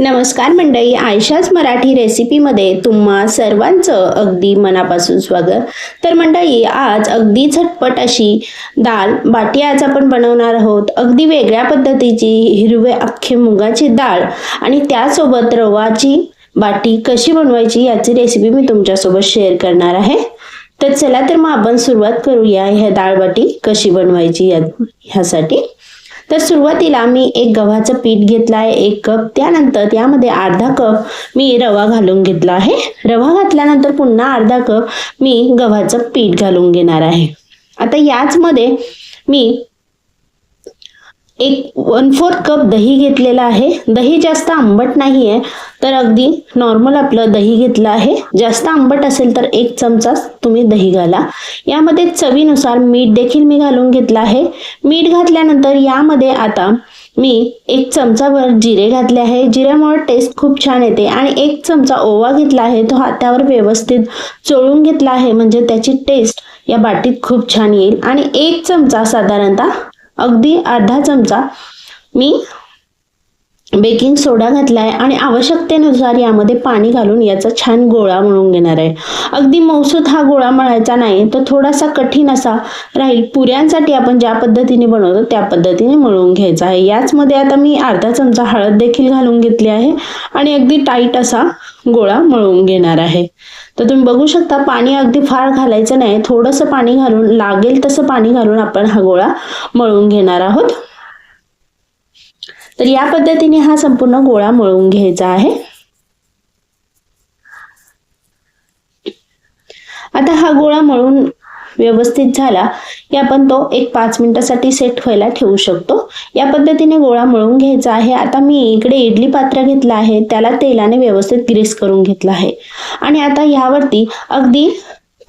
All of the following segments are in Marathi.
नमस्कार मंडळी आयशाच मराठी रेसिपीमध्ये तुम्हा सर्वांचं अगदी मनापासून स्वागत. तर मंडळी आज अगदी झटपट अशी डाळ बाटी आज आपण बनवणार आहोत. अगदी वेगळ्या पद्धतीची हिरवे अख्खे मुगाची डाळ आणि त्यासोबत रवाची बाटी कशी बनवायची याची रेसिपी मी तुमच्यासोबत शेअर करणार आहे. तर चला तर मग आपण सुरुवात करूया ह्या डाळ बाटी कशी बनवायची या ह्यासाठी. तर सुरुवातीला मी एक गव्हाचं पीठ घेतलं आहे एक कप. त्यानंतर त्यामध्ये अर्धा कप मी रवा घालून घेतला आहे. रवा घातल्यानंतर पुन्हा अर्धा कप मी गव्हाचं पीठ घालून घेणार आहे. आता याचमध्ये मी एक वन फोर्थ कप दही घेतलेला आहे. दही जास्त आंबट नाही आहे तर अगदी नॉर्मल आपलं दही घेतलं आहे. जास्त आंबट असेल तर एक चमचा तुम्ही दही घाला. यामध्ये चवीनुसार मीठ देखील मी घालून घेतलं आहे. मीठ घातल्यानंतर यामध्ये आता मी एक चमचाभर जिरे घातले आहे. जिऱ्यामुळे टेस्ट खूप छान येते आणि एक चमचा ओवा घेतला आहे. तो हातावर व्यवस्थित चोळून घेतला आहे. म्हणजे त्याची टेस्ट या बाटीत खूप छान येईल. आणि एक चमचा साधारणतः अगदी अर्धा चमचा मी बेकिंग सोडा घातला आहे आणि आवश्यकतेनुसार यामध्ये पाणी घालून याचा छान गोळा मळून घेणार आहे. अगदी मौसूद हा गोळा मळायचा नाही तर थोडासा कठीण असा राहील. पुऱ्यांसाठी आपण ज्या पद्धतीने बनवतो त्या पद्धतीने मळून घ्यायचा आहे. याचमध्ये आता मी अर्धा चमचा हळद देखील घालून घेतली आहे आणि अगदी टाईट असा गोळा मळून घेणार आहे. तर तुम्ही बघू शकता पाणी अगदी फार घालायचं नाही. थोडंसं पाणी घालून लागेल तसं पाणी घालून आपण हा गोळा मळून घेणार आहोत. तर या पद्धतीने हा संपूर्ण गोळा मळून घ्यायचा आहे. आता हा गोळा मळून व्यवस्थित झाला की आपण तो एक पाच मिनिटासाठी सेट व्हायला ठेवू शकतो. या पद्धतीने गोळा मळून घ्यायचा आहे. आता मी इकडे इडली पात्र घेतलं आहे. त्याला तेलाने व्यवस्थित ग्रीस करून घेतलं आहे. आणि आता ह्यावरती अगदी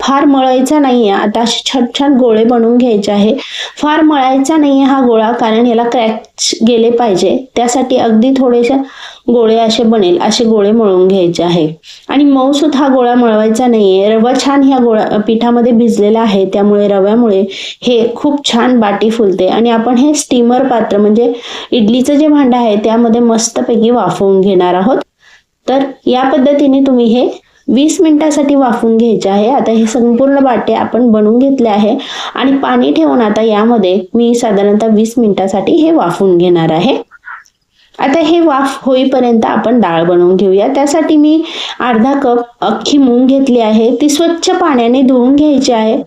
फार मळायचा नाही आहे आता छान छान गोळे बनवून घ्यायचे आहे. फार मळायचा नाही हा गोळा कारण याला क्रॅच गेले पाहिजे. त्यासाठी अगदी थोडेसे गोळे असे बनेल असे गोळे मळून घ्यायचे आहे. आणि मऊसूत हा गोळा मळवायचा नाहीये. रवा छान ह्या गोळा पिठामध्ये भिजलेला आहे. त्यामुळे रव्यामुळे हे खूप छान बाटी फुलते. आणि आपण हे स्टीमर पात्र म्हणजे इडलीचं जे भांडं आहे त्यामध्ये मस्तपैकी वाफवून घेणार आहोत. तर या पद्धतीने तुम्ही हे वीस मिनिटासाठी वाफवून घ्यायचे आहे. आता हे संपूर्ण बाटे आपण बनवून घेतले आहे. आणि पाणी ठेवून आता यामध्ये मी साधारणतः वीस मिनिटासाठी हे वाफवून घेणार आहे. आता हे वाफ होईपर्यंत आपण डाळ बनवून घेऊया. त्यासाठी मी अर्धा कप अख्खी मूग घेतली आहे. ती स्वच्छ पाण्याने धुवून घ्यायची आहे.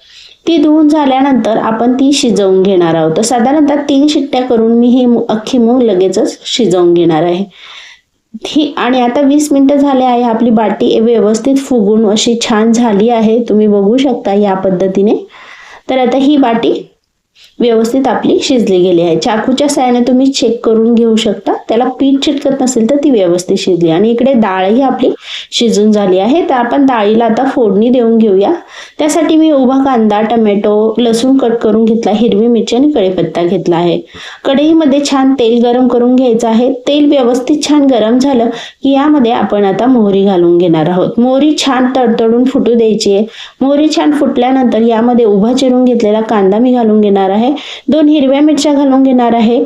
ती धुवून झाल्यानंतर आपण ती शिजवून घेणार आहोत. साधारणतः तीन शिट्ट्या करून मी ही अख्खी मूग लगेचच शिजवून घेणार आहे. ही आणि आता वीस मिनटं झाले आहे आपली बाटी व्यवस्थित फुगून अशी छान झाली आहे तुम्ही बघू शकता या पद्धतीने. तर आता ही बाटी व्यवस्थित आपली शिजली गेली आहे. चाकूच्या साहाय्याने तुम्ही चेक करून घेऊ शकता. त्याला पीठ चिटकत नसेल तर ती व्यवस्थित शिजली आणि इकडे डाळही आपली शिजून झाली आहे. तर आपण डाळीला आता फोडणी देऊन घेऊया. त्यासाठी मी उभा कांदा टमॅटो लसूण कट करून घेतला हिरवी मिरची आणि कढीपत्ता घेतला आहे. कढईमध्ये छान तेल गरम करून घ्यायचं आहे. तेल व्यवस्थित छान गरम झालं की यामध्ये आपण आता मोहरी घालून घेणार आहोत. मोहरी छान तडतडून फुटू द्यायची आहे. मोहरी छान फुटल्यानंतर यामध्ये उभा चिरून घेतलेला कांदा मी घालून घेणार आहे. दोन हिरव्या मिरच्या घालून घेणार आहे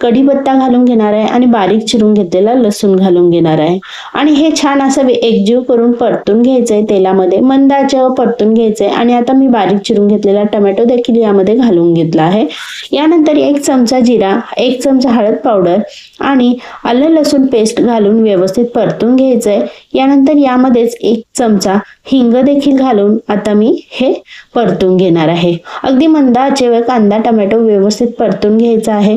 कढीपत्ता घालून घेणार आहे आणि बारीक चिरून घेतलेला लसूण घालून घेणार आहे. आणि हे छान असं एकजीव करून परतून घ्यायचंय तेलामध्ये मंदाच्या परतून घ्यायचंय. आणि आता मी बारीक चिरून घेतलेला टमॅटो देखील यामध्ये घालून घेतला आहे. यानंतर एक चमचा जिरा एक चमचा हळद पावडर आणि आलं लसूण पेस्ट घालून व्यवस्थित परतून घ्यायचंय. यानंतर यामध्येच एक चमचा हिंग देखील घालून आता मी हे परतून घेणार आहे. अगदी मंद आचेवर कांदा टमॅटो व्यवस्थित परतून घ्यायचा आहे.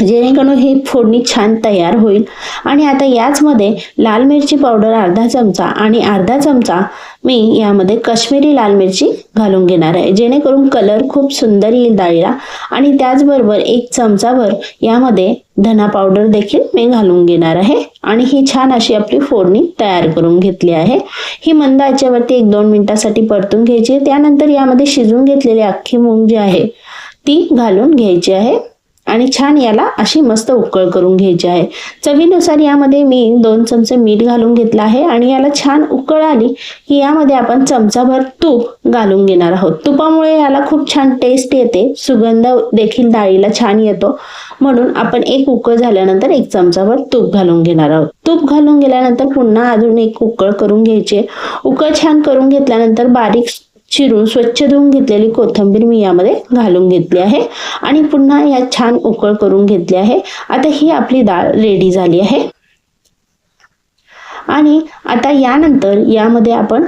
जेणेकरून ही फोडणी छान तयार होईल. आणि आता याचमध्ये लाल मिरची पावडर अर्धा चमचा आणि अर्धा चमचा मी यामध्ये काश्मीरी लाल मिरची घालून घेणार आहे. जेणेकरून कलर खूप सुंदर येईल डाळीला. आणि त्याचबरोबर एक चमचाभर यामध्ये धना पावडर देखील मी घालून घेणार आहे. आणि ही छान अशी आपली फोडणी तयार करून घेतली आहे. ही मंद आचेवरती एक दोन मिनिटासाठी परतून घ्यायची त्यानंतर यामध्ये शिजून घेतलेली अख्खी मूग जी आहे ती घालून घ्यायची आहे. आणि छान याला अशी मस्त उकळ करून घ्यायची आहे. चवीनुसार यामध्ये मी दोन चमचे मीठ घालून घेतलं आहे आणि याला छान उकळ आली की यामध्ये आपण चमचाभर तूप घालून घेणार आहोत. तुपामुळे याला खूप छान टेस्ट येते. सुगंध देखील डाळीला छान येतो. म्हणून आपण एक उकळ झाल्यानंतर एक चमचाभर तूप घालून घेणार आहोत. तूप घालून गेल्यानंतर पुन्हा अजून एक उकळ करून घ्यायचे उकळ छान करून घेतल्यानंतर बारीक चिरून स्वच्छ धुवून घेतलेली कोथिंबीर मी यामध्ये घालून घेतली आहे. आणि पुन्हा या छान उकळ करून घेतली आहे. आता ही आपली डाळ रेडी झाली आहे. आणि आता यानंतर यामध्ये आपण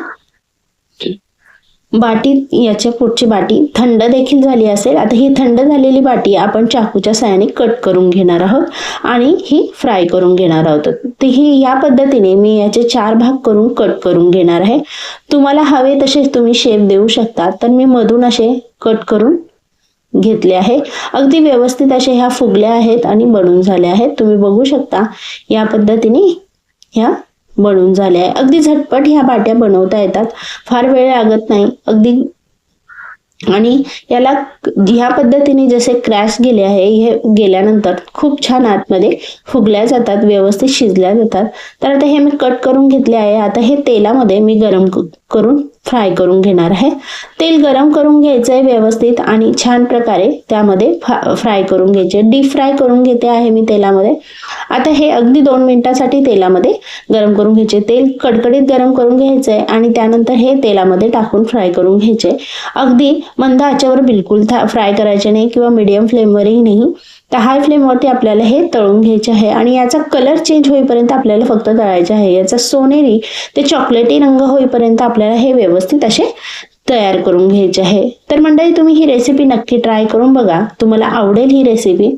बाटी याच्या पुढची बाटी थंड देखील झाली असेल. आता ही थंड झालेली बाटी आपण चाकूच्या साहाय्याने कट करून घेणार आहोत आणि ही फ्राय करून घेणार आहोत. तर ही या पद्धतीने मी याचे चार भाग करून कट करून घेणार आहे. तुम्हाला हवे तसे तुम्ही शेप देऊ शकता तर मी मधून असे कट करून घेतले आहे. अगदी व्यवस्थित असे ह्या फुगल्या आहेत आणि बनून झाल्या आहेत. तुम्ही बघू शकता या पद्धतीने ह्या बनून झाल्या. आहे अगदी झटपट ह्या बाट्या बनवता येतात. फार वेळ लागत नाही. अगदी आणि याला ह्या पद्धतीने जसे क्रॅश गेले आहे हे गेल्यानंतर खूप छान आतमध्ये फुगल्या जातात व्यवस्थित शिजल्या जातात. तर आता हे मी कट करून घेतले आहे. आता हे तेलामध्ये मी गरम करून फ्राय करून घेणार आहे. तेल गरम करून घ्यायचं आहे व्यवस्थित आणि छान प्रकारे त्यामध्ये फ्राय करून घ्यायचे. डीप फ्राय करून घेते आहे मी तेलामध्ये. आता हे अगदी दोन मिनिटासाठी तेलामध्ये गरम करून घ्यायचे. तेल कडकडीत गरम करून घ्यायचं आहे आणि त्यानंतर हे तेलामध्ये टाकून फ्राय करून घ्यायचे. अगदी मंद आचेवर बिलकुल फ्राय करायचे नाही किंवा मीडियम फ्लेमवरही नाही. तर हाय फ्लेमवरती आपल्याला हे तळून घ्यायचे आहे आणि याचा कलर चेंज होईपर्यंत आपल्याला फक्त तळायचे आहे. याचा सोनेरी ते चॉकलेटी रंग होईपर्यंत आपल्याला हे व्यवस्थित असे तयार करून घ्यायचे आहे. तर मंडळी तुम्ही ही रेसिपी नक्की ट्राय करून बघा. तुम्हाला आवडेल ही रेसिपी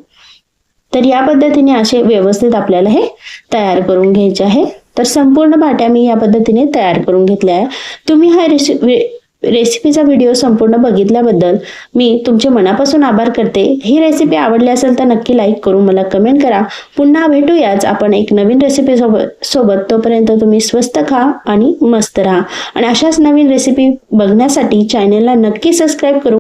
तर या पद्धतीने असे व्यवस्थित आपल्याला हे तयार करून घ्यायचे आहे. तर संपूर्ण भाट्या मी या पद्धतीने तयार करून घेतल्या आहे. तुम्ही हा रेसिपी रेसिपीचा व्हिडिओ संपूर्ण बघितल्याबद्दल मी तुमचे मनापासून आभार करते. ही रेसिपी आवडली असेल तर नक्की लाईक करून मला कमेंट करा. पुन्हा भेटूयाच आपण एक नवीन रेसिपी सोबत सोबत. तोपर्यंत तुम्ही स्वस्त खा आणि मस्त राहा. आणि अशाच नवीन रेसिपी बघण्यासाठी चॅनेलला नक्की सबस्क्राईब करू.